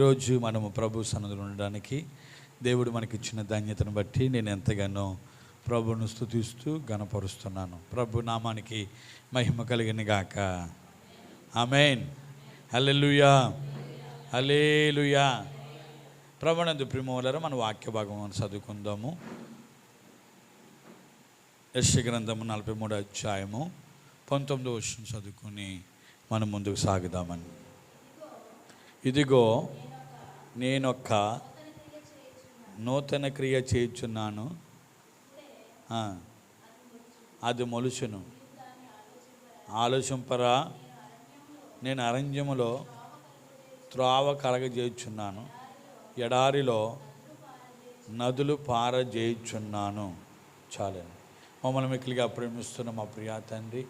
ఈరోజు మనము ప్రభు సన్నదులు ఉండడానికి దేవుడు మనకి ఇచ్చిన ధాన్యతను బట్టి నేను ఎంతగానో ప్రభును స్థుతిస్తూ గణపరుస్తున్నాను ప్రభు నామానికి మహిమ కలిగిన గాక. ఆమెన్. హలెలుయా హలేలుయా ప్రభునందు ప్రిమోలర మన వాక్య భాగం చదువుకుందాము. యశ గ్రంథము నలభై మూడు అధ్యాయము పంతొమ్మిదో వర్షం చదువుకుని మనం ముందుకు సాగుదామని. ఇదిగో నేనొక్క నూతన క్రియ చేయుచున్నాను. అది మొలుచును. ఆలోచింపరా. నేను అరణ్యములో త్రోవ కలగజేయుచున్నాను. ఎడారిలో నదులు పారజేయుచున్నాను. చాలండి మమ్మల్ని మిక్కిలిగా ప్రేమిస్తున్న మా ప్రియా తండ్రి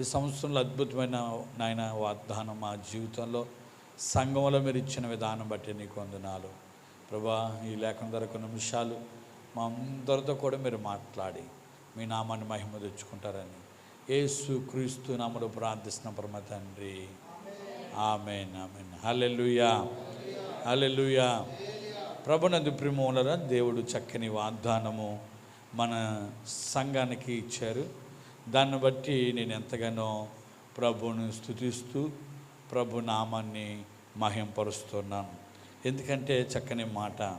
ఈ సంవత్సరంలో అద్భుతమైన నాయన వాగ్దానం మా జీవితంలో. సంఘంలో మీరు ఇచ్చిన విధానం బట్టి నీకు వందనాలు. ప్రభా ఈ లేఖన ధర కొన్ని నిమిషాలు మా అందరితో కూడా మీరు మాట్లాడి మీ నామాన్ని మహిమ తెచ్చుకుంటారని. ఏసు క్రీస్తు నామలు ప్రార్థిస్తున్న పరమ తండ్రి. Amen amen. హలెలుయా హలెలుయా ప్రభునందు ప్రిమూలర దేవుడు చక్కని వాగ్దానము మన సంఘానికి ఇచ్చారు. దాన్ని బట్టి నేను ఎంతగానో ప్రభుని స్థుతిస్తూ ప్రభు నామాన్ని మహింపరుస్తున్నాను ఎందుకంటే చక్కని మాట.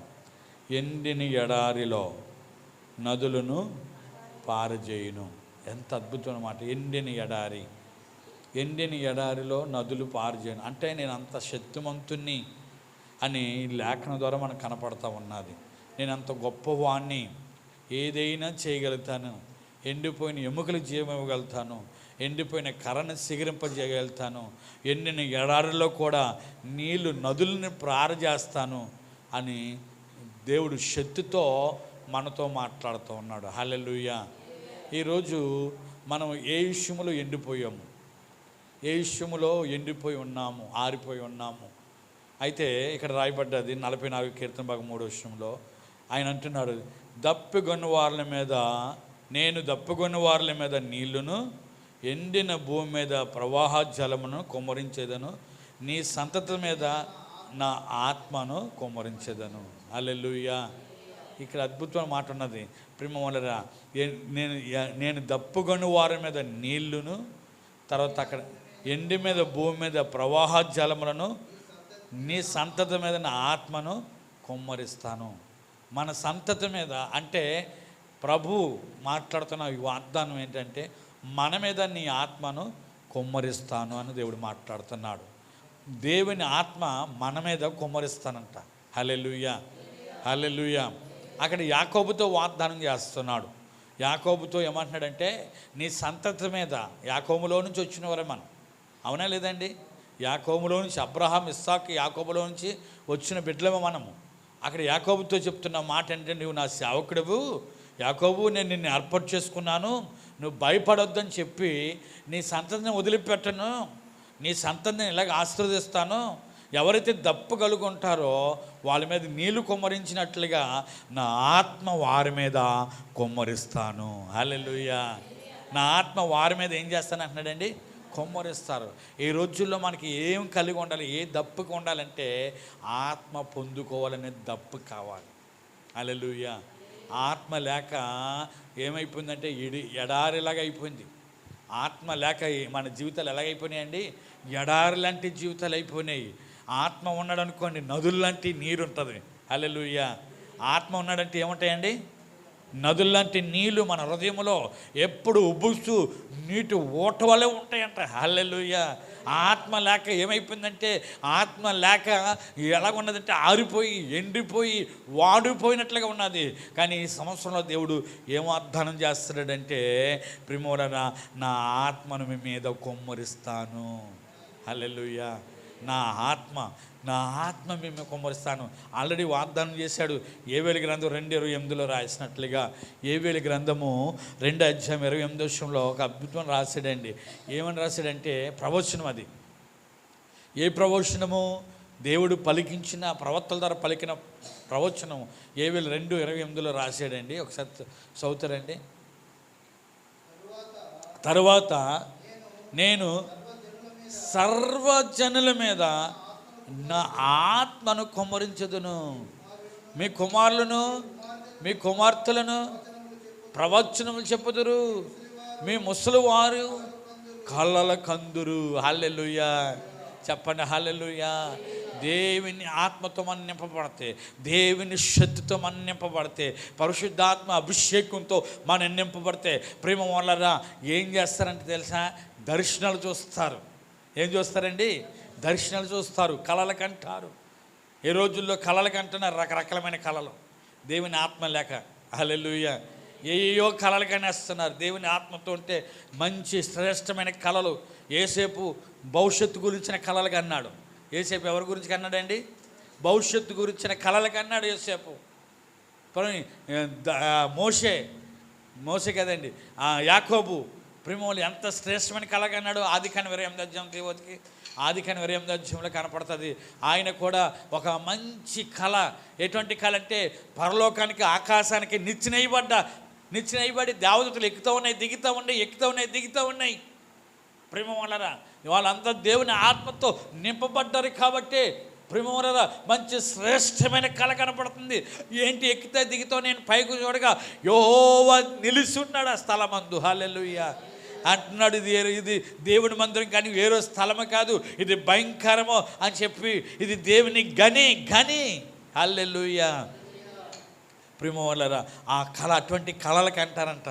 ఎండిని ఎడారిలో నదులను పారజేయును. ఎంత అద్భుతమైన మాట. ఎండిని ఎడారి. ఎండిని ఎడారిలో నదులు పారజేయను. అంటే నేను అంత శక్తిమంతుణ్ణి అని లేఖన లేఖనం ద్వారా మనకు కనపడతా ఉన్నది. నేను అంత గొప్పవాణ్ణి. ఏదైనా చేయగలుగుతాను. ఎండిపోయిన ఎముకలు జీవం ఇవ్వగలుగుతాను ఎండిపోయిన కర్రను సిగరింపజేయగలుగుతాను. ఎండిన ఎడారిలో కూడా నీళ్ళు నదులను ప్రారజేస్తాను అని దేవుడు శక్తితో మనతో మాట్లాడుతూ ఉన్నాడు. హల్లెలూయా. ఈరోజు మనం ఏ విషయంలో ఎండిపోయాము. ఏ విషయంలో ఎండిపోయి ఉన్నాము ఆరిపోయి ఉన్నాము. అయితే ఇక్కడ రాయబడ్డది నలభై నాలుగు కీర్తన భాగం మూడో విషయంలో ఆయన అంటున్నాడు దప్పిగొన్న వాళ్ళ మీద నేను దప్పుకున్న వార్ల మీద నీళ్ళును ఎండిన భూమి మీద ప్రవాహ జలమును కుమ్మరించేదను నీ సంతతి మీద నా ఆత్మను కుమ్మరించేదను. అల్లెలుయ్యా ఇక్కడ అద్భుతమైన మాట ఉన్నది. ప్రేమ నేను నేను దప్పుగొని వారి మీద నీళ్ళును తర్వాత అక్కడ ఎండి మీద భూమి మీద ప్రవాహ జలములను నీ సంతతి మీద నా ఆత్మను కుమ్మరిస్తాను. మన సంతతి మీద అంటే ప్రభు మాట్లాడుతున్న ఈ వాగ్దానం ఏంటంటే మన మీద నీ ఆత్మను కుమ్మరిస్తాను అని దేవుడు మాట్లాడుతున్నాడు. దేవుని ఆత్మ మన మీద కుమ్మరిస్తానంట. హలెలుయ హలెలుయ అక్కడ యాకోబుతో వాగ్దానం చేస్తున్నాడు. యాకోబుతో ఏమంటున్నాడంటే నీ సంతతి మీద యాకోములో నుంచి వచ్చిన వరే మనం. అవునా లేదండి? యాకోములో నుంచి అబ్రహాం ఇస్సాక్ యాకోబులో నుంచి వచ్చిన బిడ్డలము మనము. అక్కడ యాకోబుతో చెప్తున్న మాట ఏంటంటే నువ్వు నా సేవకుడువు యాకోబు నేను నిన్ను ఏర్పాటు చేసుకున్నాను. నువ్వు భయపడొద్దని చెప్పి నీ సంతతిని వదిలిపెట్టను. నీ సంతతిని ఇలాగ ఆశీర్వదిస్తాను. ఎవరైతే దప్పు కలుగుంటారో వాళ్ళ మీద నీళ్ళు కుమ్మరించినట్లుగా నా ఆత్మ వారి మీద కుమ్మరిస్తాను. హల్లెలూయా. నా ఆత్మ వారి మీద ఏం చేస్తాను అంటున్నాడండి? కొమ్మరిస్తారు. ఈ రోజుల్లో మనకి ఏం కలిగి ఉండాలి ఏ దప్పుకు ఉండాలంటే ఆత్మ పొందుకోవాలనే దప్పు కావాలి. అలెలుయ్యా ఆత్మ లేక ఏమైపోయిందంటే ఎడి ఎడారిలాగా అయిపోయింది. ఆత్మ లేక మన జీవితాలు ఎలాగైపోయినాయండి? ఎడారి లాంటి జీవితాలు అయిపోయినాయి. ఆత్మ ఉన్నాడు అనుకోండి నదులు లాంటి నీరు ఉంటుంది అల్లెలుయ్య ఆత్మ ఉన్నాడంటే ఏముంటాయండి? నదుల్లాంటి నీళ్ళు మన హృదయంలో ఎప్పుడు ఉబ్బుస్తూ నీటి ఊట వల్లే ఉంటాయంట. హల్లెలుయ్య ఆత్మ లేక ఏమైపోయిందంటే ఆత్మ లేక ఎలాగున్నదంటే ఆరిపోయి ఎండిపోయి వాడిపోయినట్లుగా ఉన్నది. కానీ ఈ సంవత్సరంలో దేవుడు ఏం వాగ్దానం చేస్తున్నాడంటే ప్రిమోలన నా ఆత్మను మీ మీద కొమ్మరిస్తాను. హల్లెలుయ్య నా ఆత్మ నా ఆత్మ మేము కుమ్మరిస్తాను. ఆల్రెడీ వాగ్దానం చేశాడు. ఏవేలి గ్రంథం రెండు ఇరవై ఎనిమిదిలో రాసినట్లుగా ఏవేలి గ్రంథము రెండు అధ్యాయం ఇరవై ఎనిమిది విషయంలో ఒక అద్భుతం రాశాడండి ఏమని రాశాడంటే ప్రవచనం అది. ఏ ప్రవచనము? దేవుడు పలికించిన ప్రవక్తల ద్వారా పలికిన ప్రవచనం ఏవేలు రెండు ఇరవై ఎనిమిదిలో రాశాడండి ఒకసారి చదువుతారండి. తరువాత నేను సర్వజనుల మీద నా ఆత్మను కుమ్మరించదును. మీ కుమారులను మీ కుమార్తెలను ప్రవచనములు చెప్పుదురు. మీ ముసలివారు కళ్ళల కందురు. హల్లెలూయా. చెప్పండి హల్లెలూయా. దేవుని ఆత్మతో మనం నింపబడితే దేవుని శక్తితో మనం నింపబడితే పరిశుద్ధాత్మ అభిషేకంతో మనం నింపబడితే ప్రేమ వల్లరా ఏం చేస్తారంటే తెలుసా? దర్శనాలు చూస్తారు. ఏం చూస్తారండి? దర్శనాలు చూస్తారు కళలు కంటారు. ఈ రోజుల్లో కళలు కంటున్నారు రకరకాలమైన కళలు దేవుని ఆత్మ లేక అలెలుయ్య ఏయో కళలు కనేస్తున్నారు. దేవుని ఆత్మతో ఉంటే మంచి శ్రేష్టమైన కళలు ఏసేపు భవిష్యత్తు గురించిన కళలు కన్నాడు. ఏసేపు ఎవరి గురించి కన్నాడండి? భవిష్యత్తు గురించిన కళలు కన్నాడు ఏసేపు మోసే మోసే కదండి. యాకోబు. ప్రేమలు ఎంత శ్రేష్టమైన కళ కన్నాడు ఆది కాని విరయం దజ్యం దేవతకి ఆది కాని విరయం దజ్యంలో కనపడుతుంది. ఆయన కూడా ఒక మంచి కళ. ఎటువంటి కళ అంటే పరలోకానికి ఆకాశానికి నిచ్చినయబడ్డ నిచ్చినయబడి దేవతలు ఎక్కుతూ ఉన్నాయి దిగుతూ ఉన్నాయి ఎక్కుతూ ఉన్నాయి దిగుతూ ఉన్నాయి. ప్రేమ వలరా వాళ్ళంతా దేవుని ఆత్మతో నింపబడ్డారు కాబట్టి ప్రేమ మంచి శ్రేష్టమైన కళ కనపడుతుంది. ఏంటి ఎక్కితే దిగితో నేను పైకి చూడగా యోవ నిలిచి ఉన్నాడు ఆ స్థలమందు. హాలెలుయ్య అంటున్నాడు ఇది ఇది దేవుని మందిరం కానీ వేరే స్థలము కాదు ఇది భయంకరము అని చెప్పి ఇది దేవుని గని గని. హాలెలుయ్య ప్రేమవల్లరా ఆ కళ అటువంటి కళలకి అంటారంట.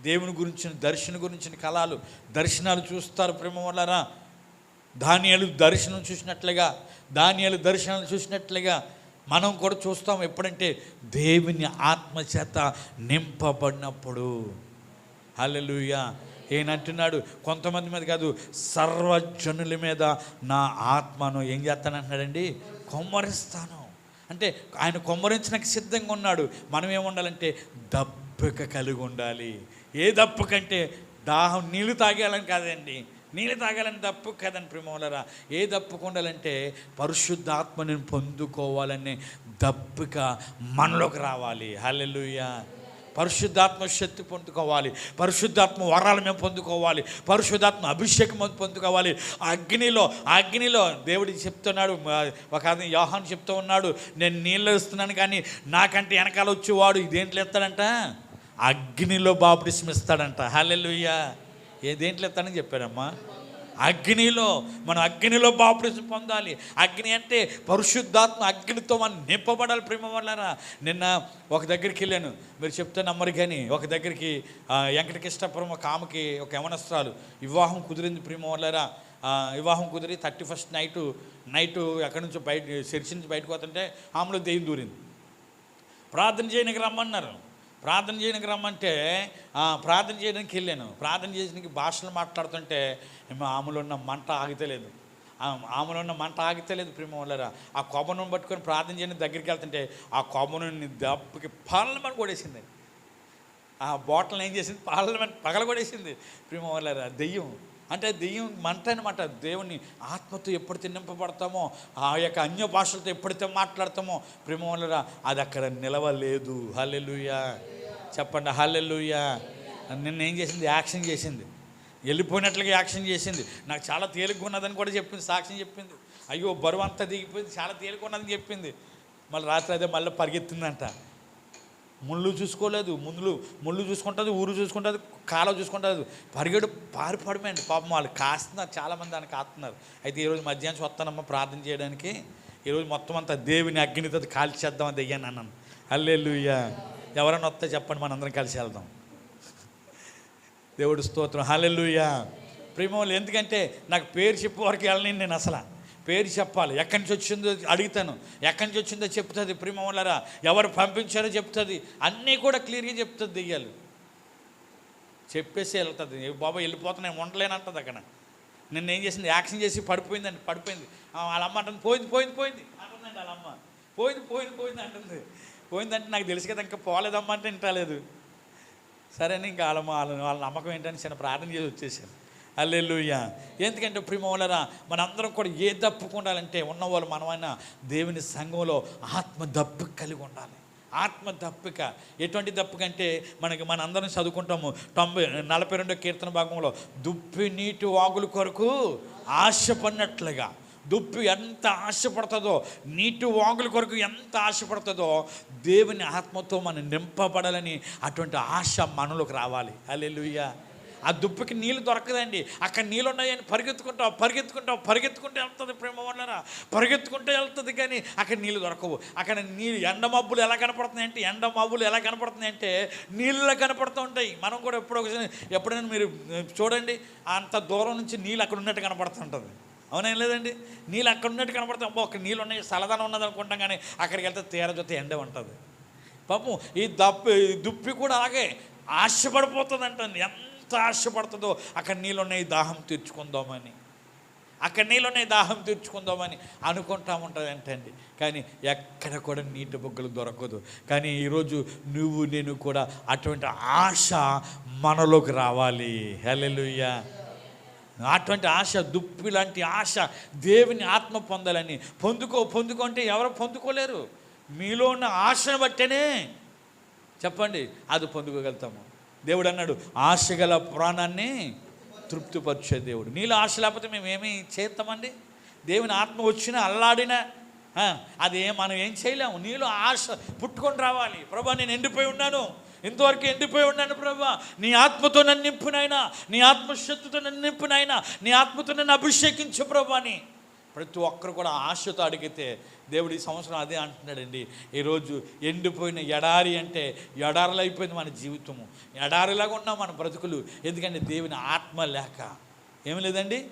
దేవుని గురించిన దర్శన గురించిన కళలు దర్శనాలు చూస్తారు ప్రేమవల్లరా ధాన్యాలు దర్శనం చూసినట్లుగా ధాన్యాలు దర్శనాలు చూసినట్లుగా మనం కూడా చూస్తాం ఎప్పుడంటే దేవుని ఆత్మచేత నింపబడినప్పుడు. ఏనంటున్నాడు కొంతమంది మీద కాదు సర్వజనుల మీద నా ఆత్మను ఏం చేస్తానంటున్నాడండి? కొమ్మరిస్తాను. అంటే ఆయన కొమ్మరించడానికి సిద్ధంగా ఉన్నాడు. మనం ఏముండాలంటే దప్పిక కలిగి ఉండాలి. ఏ దప్పు కంటే దాహం నీళ్ళు తాగేయాలని కాదండి. నీళ్ళు తాగాలని దప్పు కదండి ప్రేమలరా. ఏ దప్పుకు ఉండాలంటే పరిశుద్ధాత్మని పొందుకోవాలనే దప్పిక మనలోకి రావాలి. హల్లెలూయా. పరిశుద్ధాత్మ శక్తి పొందుకోవాలి. పరిశుద్ధాత్మ వరాలు మేము పొందుకోవాలి. పరిశుద్ధాత్మ అభిషేకం పొందుకోవాలి. అగ్నిలో అగ్నిలో దేవుడు చెప్తున్నాడు ఒక యోహాన్ చెప్తూ ఉన్నాడు నేను నీళ్ళు ఇస్తున్నాను కానీ నాకంటే వెనకాల వచ్చేవాడు ఇదేంట్లో ఎత్తాడంట అగ్నిలో బాబు ఇస్తాడంట హల్లెలూయా. ఏ దేంట్లో ఇస్తాడని చెప్పాడమ్మా? అగ్నిలో మనం అగ్నిలో బాప్టిజం పొందాలి. అగ్ని అంటే పరిశుద్ధాత్మ అగ్నితో మనం నింపబడాలి ప్రేమ వల్లరా నిన్న ఒక దగ్గరికి వెళ్ళాను. మీరు చెప్తే నమ్మరు కానీ ఒక దగ్గరికి వెంకటకృష్ణపురం ఒక ఆమెకి ఒక యవనస్త్రాలు. వివాహం కుదిరింది ప్రేమ వల్లరా వివాహం కుదిరి థర్టీ ఫస్ట్ నైటు నైటు ఎక్కడి నుంచో బయట చర్చి నుంచి బయటకు పోతుంటే ఆమెలో దెయ్యం దూరింది. ప్రార్థన చేయడానికి రమ్మన్నారు. ప్రార్థన చేయడానికి రమ్మంటే ప్రార్థన చేయడానికి వెళ్ళాను. ప్రార్థన చేయడానికి భాషలు మాట్లాడుతుంటే ఆమెలో ఉన్న మంట ఆగితలేదు. ఆమెలో ఉన్న మంట ఆగితలేదు ప్రేమ వాళ్ళరా ఆ కొబ్బను పట్టుకొని ప్రార్థన చేయడానికి దగ్గరికి వెళ్తుంటే ఆ కొబ్బను దెబ్బకి పళ్ళమని కొడేసింది ఆ బాటిల్ని ఏం చేసింది? పార్లమెంట్ పగల కొడేసింది ప్రేమ వాళ్ళరా దెయ్యం. అంటే దెయ్యం మంట అనమాట దేవుని ఆత్మతో ఎప్పుడైతే నింపబడతామో ఆ యొక్క అన్య భాషలతో ఎప్పుడైతే మాట్లాడతామో ప్రేమలరా అది అక్కడ నిలవలేదు. హల్లెలుయా. చెప్పండి హల్లెలుయా. నిన్న ఏం చేసింది? యాక్షన్ చేసింది. వెళ్ళిపోయినట్లుగా యాక్షన్ చేసింది. నాకు చాలా తేలిగ్గా ఉన్నదని కూడా చెప్పింది సాక్ష్యం చెప్పింది. అయ్యో బరువు అంతా దిగిపోయింది చాలా తేలిక ఉన్నదని చెప్పింది. మళ్ళీ రాత్రి అదే మళ్ళీ పరిగెత్తిందంట. ముళ్ళు చూసుకోలేదు ముందులు ముళ్ళు చూసుకుంటుంది ఊరు చూసుకుంటుంది కాలం చూసుకుంటుంది. పరిగెడు పారిపడమండి పాపం వాళ్ళు కాస్తున్నారు చాలామంది దానికి కాస్తున్నారు అయితే ఈరోజు మధ్యాహ్నం వస్తానమ్మ ప్రార్థన చేయడానికి. ఈరోజు మొత్తం అంతా దేవుని అగ్నితో కాల్చేద్దాం అది అయ్యాను అన్నాను. హల్లెలూయా. ఎవరైనా వస్తే చెప్పండి మనందరం కలిసి వెళ్దాం. దేవుడు స్తోత్రం. హల్లెల్లుయ్యా ప్రేమ ఎందుకంటే నాకు పేరు చెప్పే వరకు వెళ్ళలేను నేను అసలు. పేరు చెప్పాలి. ఎక్కడి నుంచి వచ్చిందో అడుగుతాను. ఎక్కడి నుంచి వచ్చిందో చెప్తుంది. ప్రేమ ఎవరు పంపించారో చెప్తుంది. అన్నీ కూడా క్లియర్గా చెప్తుంది దెయ్యాలు. చెప్పేసి వెళ్తుంది. బాబా వెళ్ళిపోతున్నాయి. ఉండలేనంటది అక్కడ. నిన్న ఏం చేసింది? యాక్షన్ చేసి పడిపోయిందండి పడిపోయింది. వాళ్ళ అమ్మ అంటుంది పోయింది పోయింది పోయింది. అంటుందండి వాళ్ళ అమ్మ. పోయింది పోయింది పోయింది అంటుంది. పోయిందంటే నాకు తెలుసు కదా ఇంకా పోలేదమ్మా అంటే వింటలేదు సరే అని ఇంకా వాళ్ళ వాళ్ళ వాళ్ళ నమ్మకం ఏంటని చిన్న ప్రార్థన చేసి వచ్చేసాను. అల్లెలుయ్యా ఎందుకంటే ప్రిమోలరా మనందరం కూడా ఏ దప్పుకు ఉండాలంటే ఉన్నవాళ్ళు మనమైనా దేవుని సంఘంలో ఆత్మ దప్పు కలిగి ఉండాలి. ఆత్మ దప్పిక. ఎటువంటి దప్పికంటే మనకి మన అందరం చదువుకుంటాము. తొంభై నలభై రెండో కీర్తన భాగంలో దుప్పి నీటి వాగుల కొరకు ఆశపడినట్లుగా. దుప్పి ఎంత ఆశపడుతుందో నీటి వాగుల కొరకు ఎంత ఆశపడుతుందో దేవుని ఆత్మతో మనం నింపబడాలని అటువంటి ఆశ మనలోకి రావాలి. అల్లెలుయ్యా ఆ దుప్పికి నీళ్ళు దొరకదండి. అక్కడ నీళ్ళు ఉన్నాయని పరిగెత్తుకుంటావు పరిగెత్తుకుంటావు పరిగెత్తుకుంటే వెళ్తుంది ప్రేమ వాళ్ళరా? పరిగెత్తుకుంటే వెళ్తుంది కానీ అక్కడ నీళ్ళు దొరకవు. అక్కడ నీళ్ళు ఎండ మబ్బులు ఎలా కనపడుతున్నాయి అంటే ఎండ మబ్బులు ఎలా కనపడుతున్నాయి అంటే నీళ్ళ కనపడుతూ ఉంటాయి. మనం కూడా ఎప్పుడో ఒకసారి ఎప్పుడైనా మీరు చూడండి అంత దూరం నుంచి నీళ్ళు అక్కడ ఉన్నట్టు కనపడుతుంటుంది అవునేం లేదండి? నీళ్ళు అక్కడ ఉన్నట్టు కనపడతాం అబ్బో ఒక నీళ్ళు ఉన్నాయి చల్లదనం ఉన్నది అనుకుంటాం కానీ అక్కడికి వెళ్తే తీర జొత్త ఎండ ఉంటుంది. పాపం ఈ దప్పి దుప్పి కూడా అలాగే ఆశపడిపోతుంది అంటుంది ఎంత ఆశపడుతుందో అక్కడ నీళ్ళున్నాయి దాహం తీర్చుకుందామని. అక్కడ నీళ్ళున్నాయి దాహం తీర్చుకుందామని అనుకుంటా ఉంటుంది అంటండి కానీ ఎక్కడ కూడా నీటి బొగ్గలు దొరకదు. కానీ ఈరోజు నువ్వు నేను కూడా అటువంటి ఆశ మనలోకి రావాలి. హల్లెలూయా. అటువంటి ఆశ దుప్పి లాంటి ఆశ దేవుని ఆత్మ పొందాలని. పొందుకో పొందుకుంటే ఎవరు పొందుకోలేరు? మీలో ఉన్న ఆశను బట్టేనే చెప్పండి అది పొందుకోగలుగుతాము? దేవుడు అన్నాడు ఆశ గల ప్రాణాన్ని తృప్తిపరిచే దేవుడు. నీళ్ళు ఆశ లేకపోతే మేము చేస్తామండి? దేవుని ఆత్మ వచ్చినా అల్లాడినా అది ఏం మనం ఏం చేయలేము. నీలో ఆశ పుట్టుకొని రావాలి. ప్రభా నేను ఎండిపోయి ఉన్నాను. ఇంతవరకు ఎండిపోయి ఉన్నాను ప్రభా. నీ ఆత్మతో నన్ను నింపునైనా నీ ఆత్మశక్తితో నన్ను నింపునైనా నీ ఆత్మతో నన్ను అభిషేకించు ప్రభా ప్రతి ఒక్కరు కూడా ఆశతో అడిగితే దేవుడు ఈ సంవత్సరం అదే అంటున్నాడండి. ఈరోజు ఎండిపోయిన ఎడారి అంటే ఎడారిలో అయిపోయింది మన జీవితము. ఎడారిలాగా ఉన్నాం మన బ్రతుకులు. ఎందుకంటే దేవుని ఆత్మ లేక. ఏమి లేదండి?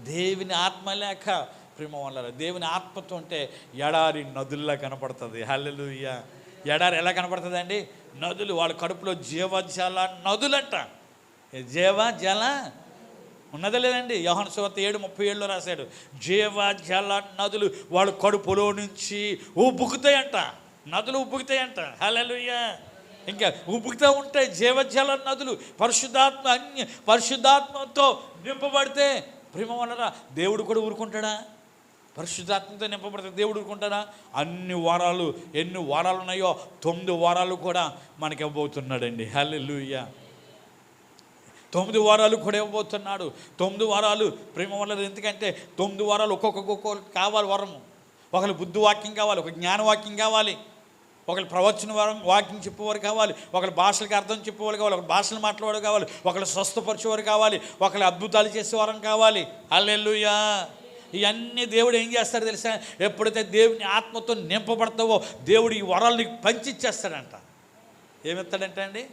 దేవుని ఆత్మ లేక. ప్రేమ వల్ల దేవుని ఆత్మతో ఉంటే ఎడారి నదుల్లా కనపడుతుంది. హల్లెలుయ్య ఎడారి ఎలా కనపడుతుంది నదులు వాళ్ళ కడుపులో జీవజల నదులంట. జీవ జల? ఉన్నదా లేదండి. యోహన్ సువార్త ఏడు ముప్పై ఏడులో రాశాడు. జీవ జల నదులు వాళ్ళ కడుపులో నుంచి ఉబ్బుకుతాయంట. నదులు ఉబ్బుకుతాయంట. హల్లెలూయా. ఇంకా ఉబ్బుకుతూ ఉంటాయి జీవజల నదులు. పరిశుద్ధాత్మ అన్య పరిశుద్ధాత్మతో నింపబడితే ప్రేమ వలన దేవుడు కూడా ఊరుకుంటాడా? పరిశుద్ధాత్మతో నింపబడితే దేవుడు ఊరుకుంటాడా? అన్ని వారాలు ఎన్ని వారాలు ఉన్నాయో తొమ్మిది వారాలు కూడా మనకి ఇవ్వబోతున్నాడండి. హల్లెలూయా. తొమ్మిది వారాలు కూడా ఇవ్వబోతున్నాడు తొమ్మిది వారాలు ప్రేమ వల్ల ఎందుకంటే తొమ్మిది వారాలు ఒక్కొక్క కావాలి వరము. ఒకరు బుద్ధివాక్యం కావాలి ఒక జ్ఞానవాక్యం కావాలి. ఒకరు ప్రవచన వరం వాక్యం చెప్పేవారు కావాలి. ఒకరు భాషలకు అర్థం చెప్పేవారు కావాలి. ఒకరు భాషలు మాట్లాడేవారు కావాలి. ఒకరు స్వస్థపరిచేవారు కావాలి. ఒకరు అద్భుతాలు చేసేవారం కావాలి. అల్లెల్లుయా ఇవన్నీ దేవుడు ఏం చేస్తాడు తెలుసా? ఎప్పుడైతే దేవుని ఆత్మతో నింపబడతావో దేవుడు ఈ వరాలు నీకు పంచిచ్చేస్తాడంట. ఏమిస్తాడంటే అండి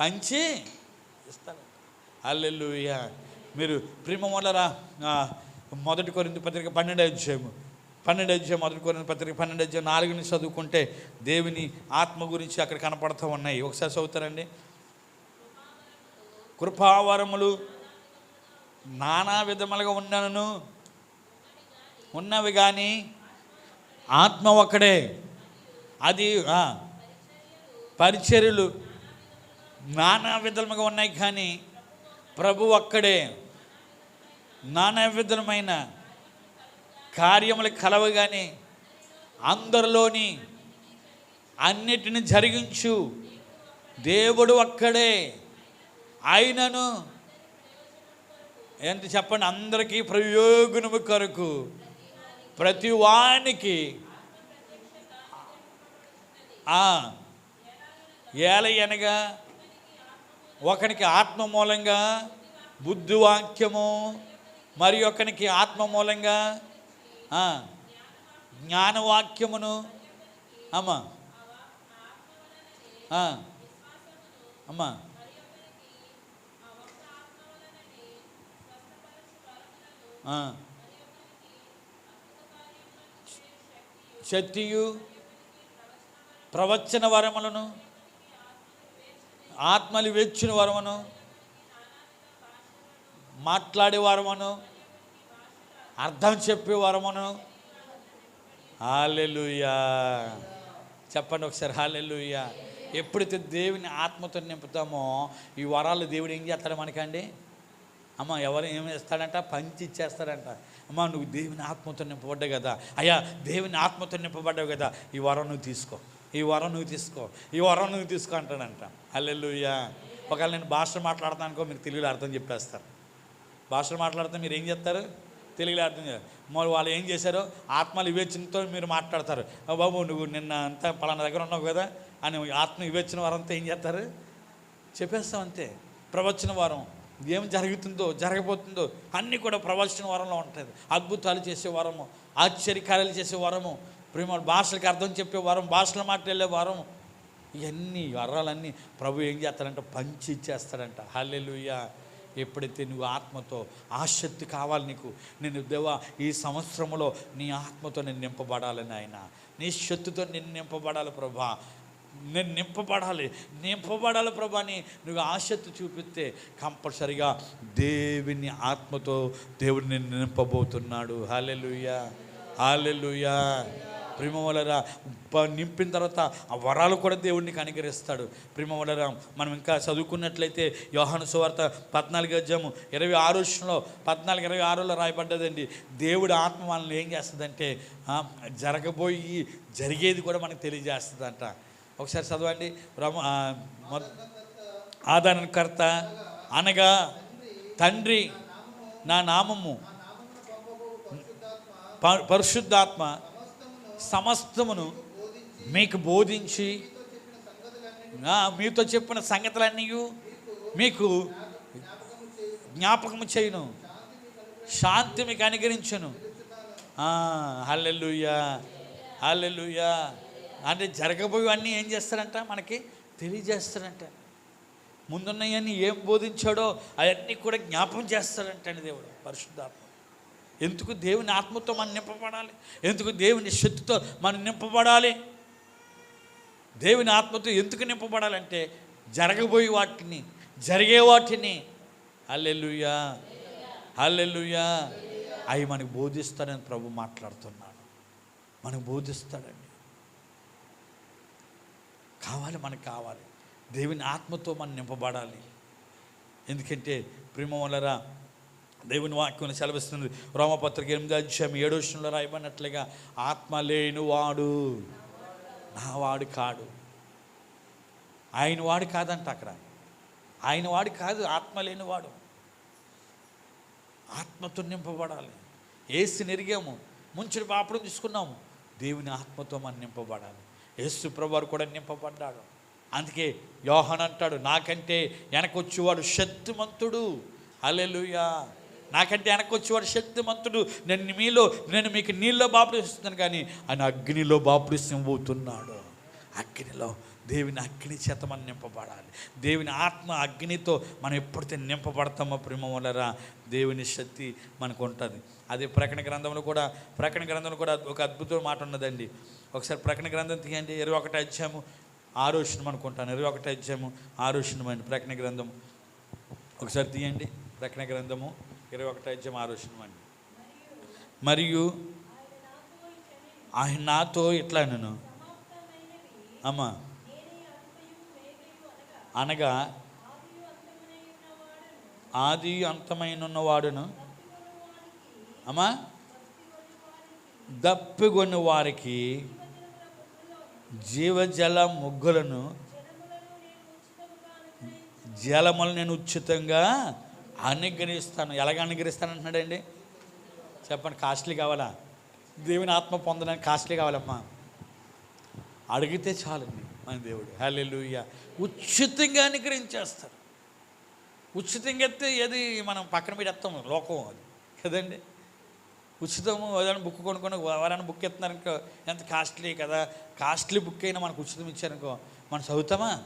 పంచి ఇస్తానండి. అల్లెలుయ్య మీరు ప్రేమ మొదలరా మొదటి కొరింది పత్రిక పన్నెండు అధ్యాయము. పన్నెండు అధ్యాయం మొదటి కొరింది పత్రిక పన్నెండు అధ్యాయం నాలుగు నుంచి చదువుకుంటే దేవుని ఆత్మ గురించి అక్కడ కనపడుతూ ఉన్నాయి. ఒకసారి చదువుతారండి. కృపావరములు నానా విధములుగా ఉన్నాను. ఉన్నవి కానీ ఆత్మ ఒక్కడే. అది పరిచర్యలు. నానా విధములుగా ఉన్నాయి కానీ ప్రభు ఒక్కడే. నానా విధమైన కార్యములు కలవు కానీ అందరిలోని అన్నిటిని జరిగించు. దేవుడు ఒక్కడే. ఆయనను ఎంత చెప్పండి? అందరికీ ప్రయోజనము కొరకు ప్రతి వానికి ఏల అనగా ఒకనికి ఆత్మ మూలంగా బుద్ధి వాక్యము మరి ఒకనికి ఆత్మ మూలంగా జ్ఞానవాక్యమును అమ్మా అమ్మా. శక్తియు ప్రవచన వరములను ఆత్మలు వెచ్చిన వరమను మాట్లాడే వరమను అర్థం చెప్పే వరమను. హాలెలుయా చెప్పండి ఒకసారి హాలెలుయా ఎప్పుడైతే దేవుని ఆత్మతో నింపుతామో ఈ వరాలు దేవుడు ఏం చేస్తాడు మనకండి? అమ్మ ఎవరు ఏం ఇస్తాడంట పంచి ఇచ్చేస్తాడంట. అమ్మ నువ్వు దేవుని ఆత్మతో నింపబడ్డావు కదా. అయ్యా దేవుని ఆత్మతో నింపబడ్డావు కదా. ఈ వరం నువ్వు తీసుకో. ఈ వరం నువ్వు తీసుకో ఈ వరం నువ్వు తీసుకో అంటాడంట. అల్లెల్లుయ్యా ఒకవేళ నేను భాష మాట్లాడతానుకో మీకు మీరు తెలుగులో అర్థం చెప్పేస్తారు. భాషలు మాట్లాడితే మీరు ఏం చేస్తారు? తెలుగులో అర్థం చేయాలి మరి వాళ్ళు ఏం చేశారో? ఆత్మల వివేచనతో మీరు మాట్లాడతారు. బాబు నువ్వు నిన్న అంతా పలానా దగ్గర ఉన్నావు కదా అని ఆత్మ వివేచన వారంతా ఏం చేస్తారు? చెప్పేస్తాం అంతే. ప్రవచన వారం. ఏం జరుగుతుందో జరగబోతుందో అన్నీ కూడా ప్రవచన వరంలో ఉంటుంది అద్భుతాలు చేసే వరము ఆశ్చర్యకార్యాలు చేసే వరము ప్రేమ భాషలకు అర్థం చెప్పే వారం భాషల మాట్లాడే వారం ఇవన్నీ వరాలన్నీ ప్రభు ఏం చేస్తాడంట? పంచి ఇచ్చేస్తాడంట. హల్లెలూయా. ఎప్పుడైతే నువ్వు ఆత్మతో ఆసక్తి కావాలి నీకు నేను దేవా ఈ సంవత్సరంలో నీ ఆత్మతో నేను నింపబడాలని ఆయన నీ శక్తితో నేను నింపబడాలి ప్రభా. నేను నింపబడాలి. నింపబడాలి ప్రభా అని నువ్వు ఆసక్తి చూపిస్తే కంపల్సరిగా దేవుని ఆత్మతో దేవుడిని నింపబోతున్నాడు. హాలెలుయా హాలెలుయా ప్రేమ వలరా నింపిన తర్వాత ఆ వరాలు కూడా దేవుడిని కనికరిస్తాడు. ప్రేమ వలరా మనం ఇంకా చదువుకున్నట్లయితే యోహాను సువార్త పద్నాలుగు అధ్యాము ఇరవై ఆరు విషయంలో పద్నాలుగు ఇరవై ఆరులో రాయబడ్డదండి. దేవుడు ఆత్మ మనల్ని ఏం చేస్తుందంటే జరగబోయి జరిగేది కూడా మనకు తెలియజేస్తుందంట. ఒకసారి చదవండి. రమ ఆదరణకర్త అనగా తండ్రి నా నామము. ప- పరిశుద్ధాత్మ సమస్తమును మీకు బోధించి మీతో చెప్పిన సంగతులన్నీ మీకు జ్ఞాపకము చేయను. శాంతి మీకు అనుగ్రహించను. హల్లెలూయా హల్లెలూయా. అంటే జరగబోయేవన్నీ ఏం చేస్తారంట మనకి? తెలియజేస్తారంట. ముందున్నవన్నీ ఏం బోధించాడో అవన్నీ కూడా జ్ఞాపం చేస్తాడంటండి దేవుడు పరిశుద్ధాత్మ. ఎందుకు దేవుని ఆత్మతో మనం నింపబడాలి? ఎందుకు దేవుని శక్తితో మనం నింపబడాలి? దేవుని ఆత్మతో ఎందుకు నింపబడాలంటే జరగబోయే వాటిని జరిగే వాటిని. అల్లెలుయా అల్లెలుయా అవి మనకు బోధిస్తాడని ప్రభు మాట్లాడుతున్నాడు. మనకు బోధిస్తాడండి. కావాలి మనకు కావాలి. దేవుని ఆత్మతో మనం నింపబడాలి. ఎందుకంటే ప్రేమ వలరా దేవుని వాక్యం సెలవిస్తుంది రోమపత్రిక ఎనిమిది అధ్యాయం ఏడో విషయంలో రాయబడినట్లుగా ఆత్మ లేని వాడు నా వాడు కాడు. ఆయన వాడు కాదంట అక్కడ. ఆయన వాడు కాదు ఆత్మ లేనివాడు. ఆత్మతో నింపబడాలి. ఏసు నెరిగాము ముంచుడు పాపడం తీసుకున్నాము. దేవుని ఆత్మతో మనం నింపబడాలి. యేసు ప్రభువారు కూడా నింపబడ్డాడు. అందుకే యోహన్ అంటాడు నాకంటే వెనకొచ్చేవాడు శక్తిమంతుడు. అలెలుయా నాకంటే వెనకొచ్చేవాడు శక్తిమంతుడు. నేను మీలో నేను మీకు నీళ్ళలో బాపుడిస్తున్నాను కానీ ఆయన అగ్నిలో బాపుడిస్తబోతున్నాడు అగ్నిలో దేవుని అగ్ని చేత మనం నింపబడాలి. దేవుని ఆత్మ అగ్నితో మనం ఎప్పుడైతే నింపబడతామో ప్రేమ వలరా దేవుని శక్తి మనకు ఉంటుంది. అదే ప్రకటన గ్రంథంలో కూడా ప్రకటన గ్రంథంలో కూడా ఒక అద్భుతమైన మాట ఉన్నదండి. ఒకసారి ప్రకటన గ్రంథం తీయండి. ఇరవై ఒకటి అధ్యాయము ఆరోషణం అనుకుంటాను. ఇరవై ఒకటి అధ్యాయము ఆరోషణం అండి ప్రకటన గ్రంథం. ఒకసారి తీయండి ప్రకటన గ్రంథము. ఇరవై ఒకటి అధ్యయం ఆరోషణం అండి. మరియు ఆయన నాతో ఇట్లా నేను అమ్మా. అనగా ఆది అంతమైన వాడును అమ్మా. దప్పిగొని వారికి జీవజల ముగ్గులను జలములు నేను ఉచితంగా అనుగ్రహిస్తాను. ఎలాగ అనుగ్రహిస్తాను అంటున్నాడండి చెప్పండి కాస్ట్లీ కావాలా? దేవుని ఆత్మ పొందడానికి కాస్ట్లీ కావాలమ్మా. అడిగితే చాలండి మన దేవుడు. హల్లెలూయ. ఉచితంగా అనుగ్రహించేస్తారు. ఉచితంగా ఎత్తే ఏది మనం పక్కన పెడతాము లోకం అది. కదండి? ఉచితము ఏదైనా బుక్ కొనుక్కొని ఎవరైనా బుక్ ఎత్తున్నారనుకో ఎంత కాస్ట్లీ కదా? కాస్ట్లీ బుక్ అయినా మనకు ఉచితం ఇచ్చారనుకో మనం చదువుతామా?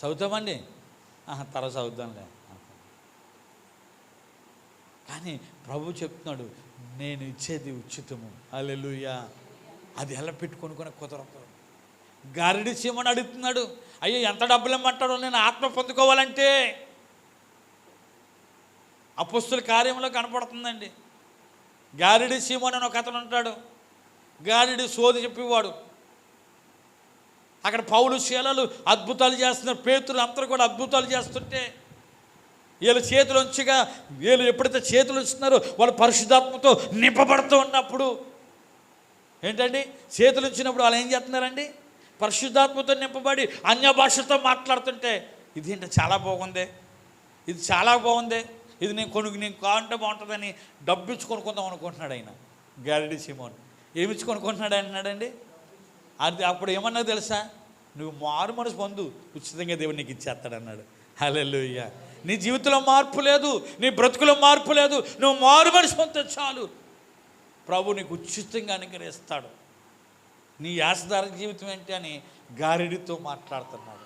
చదువుతామండి? ఆహా, తర్వాత చదువుతాంలే కానీ ప్రభు చెప్తున్నాడు నేను ఇచ్చేది ఉచితము. అల్లెలుయా అది ఎలా పెట్టుకొని కూడా కుదరదు. గారిడి చీమని అడుగుతున్నాడు అయ్యో ఎంత డబ్బులు ఇమ్మంటాడో నేను ఆత్మ పొందుకోవాలంటే. అపుస్తుల కార్యంలో కనపడుతుందండి. గారిడి సీమోన్ అని ఒక అతను ఉంటాడు గారిడి సోది చెప్పేవాడు. అక్కడ పౌలు శీలలు అద్భుతాలు చేస్తున్నారు పేతులు అందరూ కూడా అద్భుతాలు చేస్తుంటే వీళ్ళు చేతులు ఉంచగా వీళ్ళు ఎప్పుడైతే చేతులు ఉంచుతున్నారో వాళ్ళు పరిశుద్ధాత్మతో నింపబడుతూ ఉన్నప్పుడు ఏంటండి? చేతులు ఉంచినప్పుడు వాళ్ళు ఏం చేస్తున్నారండి? పరిశుద్ధాత్మతో నింపబడి అన్య భాషతో మాట్లాడుతుంటే ఇదేంటి చాలా బాగుంది. ఇది చాలా బాగుంది. ఇది నేను కొనుక్కు నేను కాంటే బాగుంటుందని డబ్బు ఇచ్చి కొనుక్కుందాం అనుకుంటున్నాడు ఆయన. గ్యారెడీ సిమోన్. ఏమి ఇచ్చి కొనుక్కుంటున్నాడు అంటున్నాడండి అది అప్పుడు ఏమన్నా తెలుసా? నువ్వు మారు మనసు పొందు ఉచితంగా దేవుడు నీకు ఇచ్చేస్తాడన్నాడు. హలో నీ జీవితంలో మార్పు లేదు నీ బ్రతుకులో మార్పు లేదు నువ్వు మారు మనసు పొందితే చాలు. ప్రభు నీకు ఉచితంగా అనుగ్రహిస్తాడు. నీ యాసదార జీవితం ఏంటి అని గారిడితో మాట్లాడుతున్నాడు.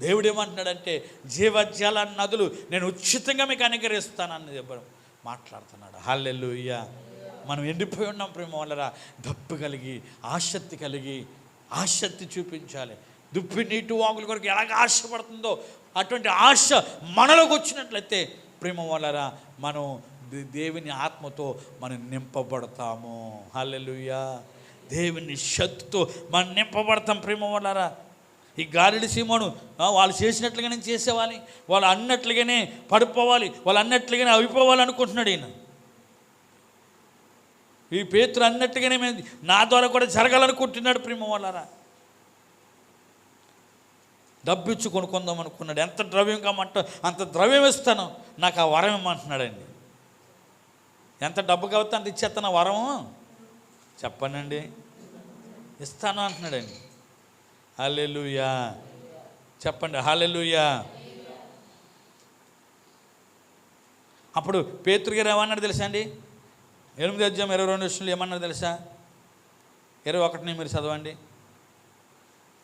దేవుడు ఏమంటున్నాడంటే జీవజల నదులు నేను ఉచితంగా మీకు అనుగ్రహిస్తానని చెప్పడం మాట్లాడుతున్నాడు. హల్లెలూయా. మనం ఎండిపోయి ఉన్నాం ప్రేమ వాళ్ళరా దప్పు కలిగి ఆసక్తి కలిగి ఆసక్తి చూపించాలి. దుప్పి నీటి వాగుల కొరకు ఎలాగ ఆశపడుతుందో అటువంటి ఆశ మనలోకి వచ్చినట్లయితే ప్రేమ వల్లరా మనం దేవుని ఆత్మతో మనం నింపబడతాము. హల్లెలూయా. దేవుని శక్తితో మనం నింపబడతాం ప్రేమ వల్లరా ఈ గాలిడి సీమను వాళ్ళు చేసినట్లుగానే చేసేవాలి వాళ్ళు అన్నట్లుగానే పడిపోవాలి వాళ్ళు అన్నట్లుగానే అయిపోవాలి అనుకుంటున్నాడు ఈయన. ఈ పేతురు అన్నట్టుగానే నా ద్వారా కూడా జరగాలనుకుంటున్నాడు ప్రేమ వాళ్ళరా. డబ్బు ఇచ్చి కొనుక్కుందాం అనుకున్నాడు. ఎంత ద్రవ్యం కామంట అంత ద్రవ్యం ఇస్తాను. నాకు ఆ వరం ఇమ్మంటున్నాడండి. ఎంత డబ్బు కాబట్టి అంత ఇచ్చేస్తాను ఆ వరము. చెప్పనండి. ఇస్తాను అంటున్నాడండి. హాలెలుయా చెప్పండి. హాలెలుయా అప్పుడు పేతృగారు ఏమన్నాడు తెలుసా అండి? ఎనిమిది అధ్యాయం ఇరవై రెండు విషయంలో ఏమన్నాడు తెలుసా? ఇరవై ఒకటిని మీరు చదవండి.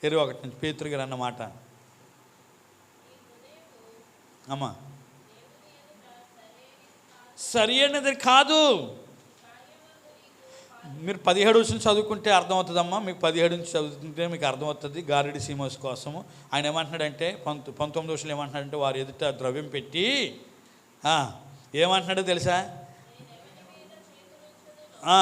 ఇరవై ఒకటి నుంచి పేతృగారు అన్నమాట అమ్మా సరి అనేది కాదు మీరు పదిహేడు వచ్చిన చదువుకుంటే అర్థమవుతుందమ్మా మీకు పదిహేడు నుంచి చదువుకుంటే మీకు అర్థమవుతుంది గారిడి సీమోస్ కోసము ఆయన ఏమంటున్నాడంటే పంత పంతొమ్మిది వర్షాలు ఏమంటున్నాడంటే వారు ఎదుట ద్రవ్యం పెట్టి ఏమంటున్నాడో తెలుసా ఆ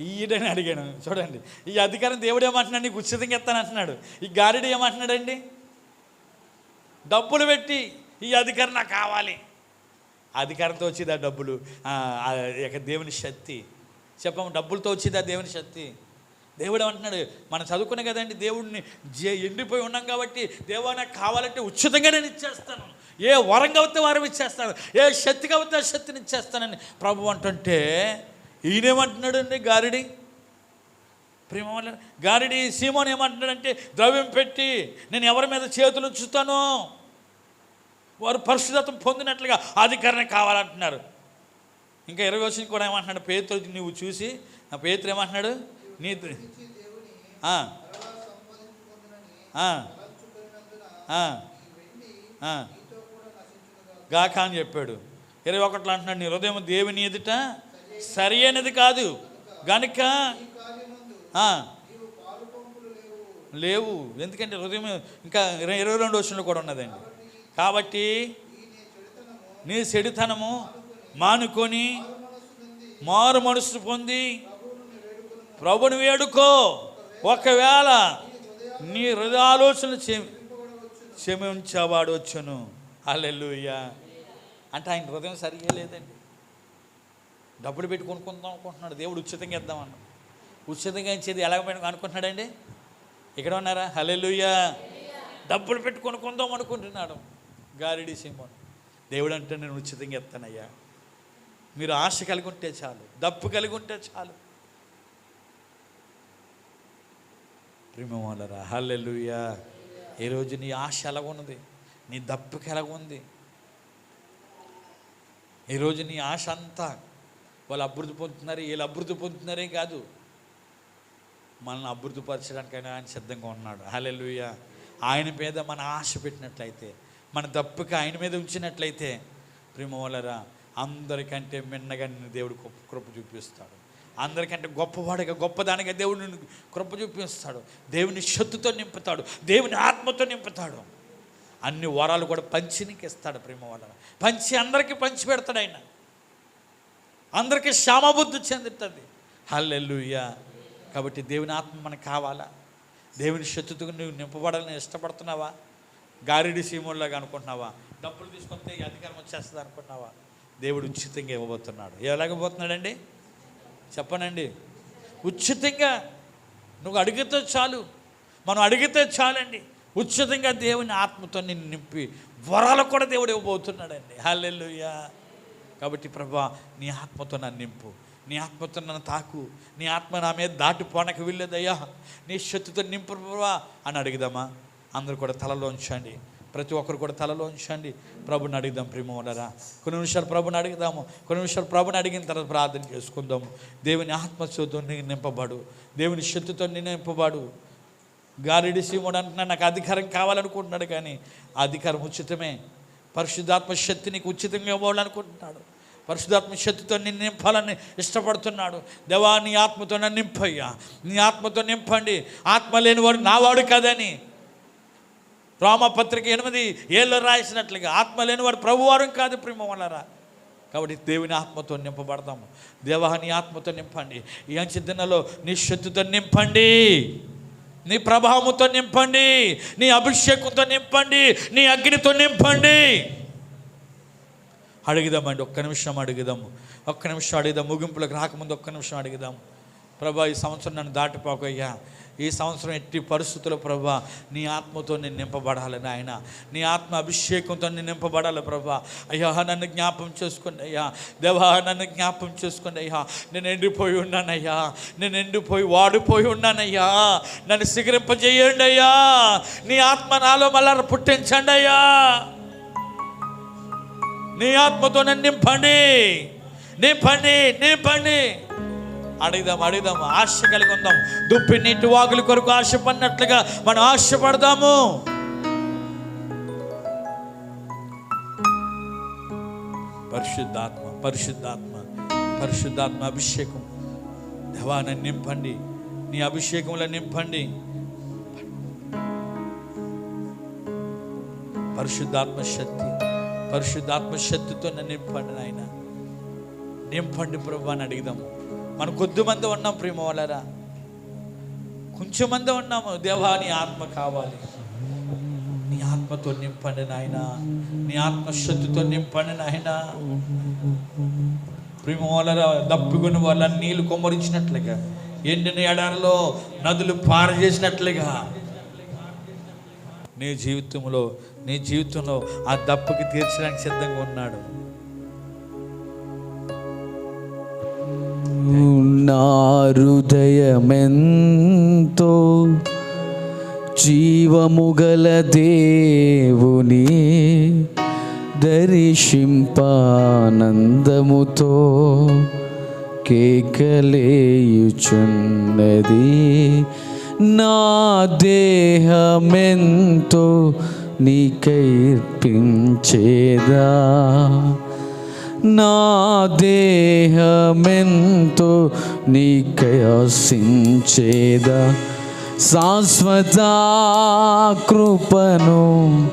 ఈయడని అడిగాను. చూడండి ఈ అధికారం దేవుడు ఏమంటున్నాడు? నీకు ఉచితంగా ఇస్తాను అంటున్నాడు. ఈ గారిడి ఏమంటున్నాడండి? డబ్బులు పెట్టి ఈ అధికారం నాకు కావాలి. అధికారంతో వచ్చేది ఆ డబ్బులు. యొక్క దేవుని శక్తి. చెప్పాము డబ్బులతో వచ్చేది ఆ దేవుని శక్తి. దేవుడు అంటున్నాడు మనం చదువుకునే కదండి దేవుడిని జే ఎండిపోయి ఉన్నాం కాబట్టి దేవా నాకు కావాలంటే ఉచితంగా నేను ఇచ్చేస్తాను. ఏ వరం కాబట్టి వారం ఇచ్చేస్తాను ఏ శక్తి అవుతే ఆ శక్తిని ఇచ్చేస్తానని ప్రభు అంటుంటే ఈయనేమంటున్నాడు అండి గారిడి? ప్రేమ వల్ల గారిడి సీమోన్ ఏమంటున్నాడంటే ద్రవ్యం పెట్టి నేను ఎవరి మీద చేతులు ఉంచుతాను? వారు పరిశుద్ధత్వం పొందినట్లుగా అధికారం కావాలంటున్నారు. ఇంకా ఇరవై వచ్చిన కూడా ఏమంటున్నాడు పేతురు నువ్వు చూసి ఆ పేతురు ఏమంటున్నాడు? నీ గాక అని చెప్పాడు. ఇరవై ఒకటిలో అంటున్నాడు నీ హృదయం దేవుని ఎదుట సరి అయినది కాదు. గనుక లేవు. ఎందుకంటే హృదయం ఇంకా ఇరవై ఇరవై రెండు వచ్చిన కూడా ఉన్నదండి. కాబట్టి నీ చెడుతనము మానుకొని మారు మనసు పొంది ప్రభుని వేడుకో. ఒకవేళ నీ హృదయ ఆలోచన క్షమించవాడు వచ్చును అల్లెలుయ్యా అంటే ఆయన హృదయం సరిగా లేదండి డబ్బులు పెట్టి కొనుక్కుందాం అనుకుంటున్నాడు. దేవుడు ఉచితంగా ఇద్దామన్న ఉచితంగా ఇచ్చేది ఎలా అనుకుంటున్నాడండి? ఇక్కడ ఉన్నారా? హలెలుయ్యా డబ్బులు పెట్టి కొనుక్కుందాం అనుకుంటున్నాడు. గారిడి సింహం. దేవుడు అంటే నేను ఉచితంగా ఎత్తానయ్యా మీరు ఆశ కలిగి ఉంటే చాలు. దప్పు కలిగి ఉంటే చాలు. ప్రేమవాలరా హల్లెలూయా. ఈరోజు నీ ఆశ ఎలాగున్నది నీ దప్పుకి ఎలాగుంది? ఈరోజు నీ ఆశ అంతా వాళ్ళు అభివృద్ధి పొందుతున్నారు వీళ్ళు అభివృద్ధి పొందుతున్నారే కాదు. మనల్ని అభివృద్ధిపరచడానికైనా ఆయన సిద్ధంగా ఉన్నాడు. హల్లెలూయ. ఆయన మీద మన ఆశ పెట్టినట్లయితే మన దప్పుకి ఆయన మీద ఉంచినట్లయితే ప్రేమవలరా అందరికంటే మిన్నగా నిన్ను దేవుడు కృప- కృప చూపిస్తాడు. అందరికంటే గొప్పవాడిగా గొప్పదానిగా దేవుడు నిన్ను కృప చూపిస్తాడు. దేవుని శక్తితో నింపుతాడు. దేవుని ఆత్మతో నింపుతాడు. అన్ని వరాలు కూడా పంచి నీకు ఇస్తాడు ప్రేమ పంచి అందరికీ పంచి పెడతాడు ఆయన. అందరికీ శ్యామబుద్ధి చెందుతుంది. హల్లెల్లుయ్యా కాబట్టి దేవుని ఆత్మ మనకు కావాలా? దేవుని శత్రుతుకు నువ్వు నింపబడాలని ఇష్టపడుతున్నావా? గారిడి సీమోల్లాగా అనుకుంటున్నావా? డబ్బులు తీసుకొస్తే అధికారం వచ్చేస్తుంది అనుకుంటున్నావా? దేవుడు ఉచితంగా ఇవ్వబోతున్నాడు. ఎలాగబోతున్నాడండి చెప్పనండి. ఉచితంగా నువ్వు అడిగితే చాలు. మనం అడిగితే చాలండి. ఉచితంగా దేవుని ఆత్మతో నిన్ను నింపి వరాలు కూడా దేవుడు ఇవ్వబోతున్నాడండి. హల్లెల్లుయ్యా కాబట్టి ప్రభా నీ ఆత్మతో నన్ను నింపు. నీ ఆత్మతో నన్ను తాకు. నీ ఆత్మ నా మీద దాటిపోనక వెళ్ళేదయ్యా నీ శక్తితో నింపు ప్రభా అని అడుగుదామా? అందరూ కూడా తలలో ఉంచండి. ప్రతి ఒక్కరు కూడా తలలో ఉంచండి. ప్రభుని అడుగుదాం ప్రేమోడరా కొన్ని నిమిషాలు ప్రభుని అడుగుదాము. కొన్ని నిమిషాలు ప్రభుని అడిగిన తర్వాత ప్రార్థన చేసుకుందాము. దేవుని ఆత్మశక్తితో నీ నింపబడు. దేవుని శక్తితో నీ నింపబడు. గాలిడి సీముడు అంటున్నాడు నాకు అధికారం కావాలనుకుంటున్నాడు కానీ అధికారం ఉచితమే. పరిశుద్ధాత్మ శక్తి నీకు ఉచితంగా ఇవ్వాలనుకుంటున్నాడు. పరిశుధాత్మ శక్తితో నిన్ను నింపాలని ఇష్టపడుతున్నాడు. దేవా నీ ఆత్మతో నన్ను నింపయ్యా. నీ ఆత్మతో నింపండి. ఆత్మ లేనివాడు నావాడు కాదని రామపత్రిక ఎనిమిది ఏళ్ళు రాసినట్లుగా ఆత్మ లేనివాడు ప్రభువారం కాదు ప్రేమ వలరా కాబట్టి దేవుని ఆత్మతో నింపబడదాము. దేవా నీ ఆత్మతో నింపండి. ఈ అంచె దినలో నీ శక్తితో నింపండి. నీ ప్రభావంతో నింపండి. నీ అభిషేకంతో నింపండి. నీ అగ్నితో నింపండి. అడుగుదామండి ఒక్క నిమిషం అడుగుదాము ఒక్క నిమిషం అడుగుదాం ముగింపులకు రాకముందు ఒక్క నిమిషం అడుగుదాం. ప్రభా ఈ సంవత్సరం నన్ను దాటిపోకయ్యా. ఈ సంవత్సరం ఎట్టి పరిస్థితుల్లో ప్రభా నీ ఆత్మతో నేను నింపబడాలి నాయన. నీ ఆత్మ అభిషేకంతో నేను నింపబడాలి ప్రభా. అయ్యా నన్ను జ్ఞాపం చేసుకోండి అయ్యా. దేవా నన్ను జ్ఞాపం చేసుకోండి అయ్యా. నేను ఎండిపోయి ఉన్నానయ్యా నేను ఎండిపోయి వాడిపోయి ఉన్నానయ్యా నన్ను సిగరింపజేయండి అయ్యా. నీ ఆత్మ నాలో మళ్ళా పుట్టించండి అయ్యా. నీ ఆత్మతో నన్ను నింపండి. నింపండి నింపండి. అడుగుదాం అడుగుదాం. ఆశ కలిగి ఉందాం. దుప్పి నీటి వాగుల కొరకు ఆశపడినట్లుగా మనం ఆశపడదాము. పరిశుద్ధాత్మ పరిశుద్ధాత్మ పరిశుద్ధాత్మ అభిషేకం. దేవాన నింపండి. నీ అభిషేకంలో నింపండి. పరిశుద్ధాత్మ శక్తి. పరిశుద్ధాత్మ శక్తితో నింపండి నాయన. నింపండి ప్రభు అని అడిగిదాము. మనం కొద్ది మంది ఉన్నాం ప్రేమ వాళ్ళరా కొంచెం మంది ఉన్నాము. దేవా నీ ఆత్మ కావాలి. నీ ఆత్మతో నింపండి నాయన. నీ ఆత్మశక్తితో నింపండి నాయన. ప్రేమ వాళ్ళరా దప్పుకుని వాళ్ళ నీళ్ళు కొమ్మరించినట్లుగా ఎండిన ఎడారిలో నదులు పారజేసినట్లుగా నీ జీవితంలో నీ జీవితంలో ఆ దప్పుకి తీర్చడానికి సిద్ధంగా ఉన్నాడు. నా హృదయమెంతో జీవముగల దేవుని దర్శింపానందముతో కేకలేయుచున్నది. నా దేహమెంతో నీకైర్పించేదా? నా దేహమెంతో నీకయాసించేదా? శాశ్వత కృపను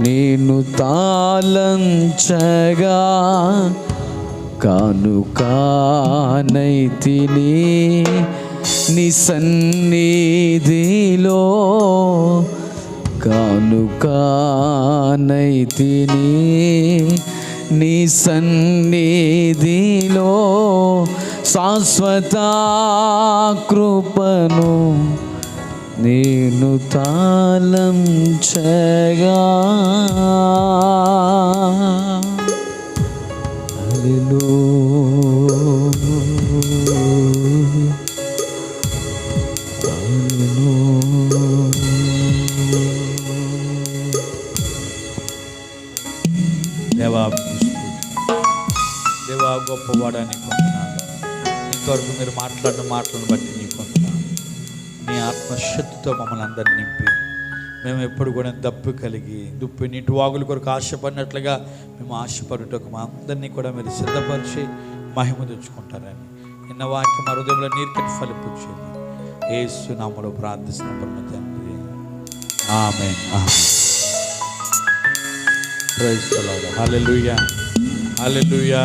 నేను తాళంచగా కానుకానైతిని నీ సన్నిధిలో కానుకానైతిని నీ సన్నిధిలో శాశ్వత కృపను నేను తాళం తాళంచగా హల్లెలూయా. దేవా గొప్పవాడని కొంటున్నాను ఇంతవరకు మీరు మాట్లాడిన మాటలను బట్టి నీ కొంటున్నాను. నీ ఆత్మశక్తితో మమ్మల్ని అందరిని నింపి. మేము ఎప్పుడు కూడా దప్పు కలిగి దుప్పి నీటి వాగుల కొరకు ఆశపడినట్లుగా మేము ఆశపడుటకు మా అందరినీ కూడా మీరు సిద్ధపరిచి మహిమ తెచ్చుకుంటారని. నిన్న వాక్యం మా హృదయంలో నీరు కట్టి ఫలిపించింది ఏసు నామలో ప్రార్థిస్తున్న పరమ తండ్రి. ఆమె ప్రైజ్ హల్లెలూయా. హల్లెలూయా.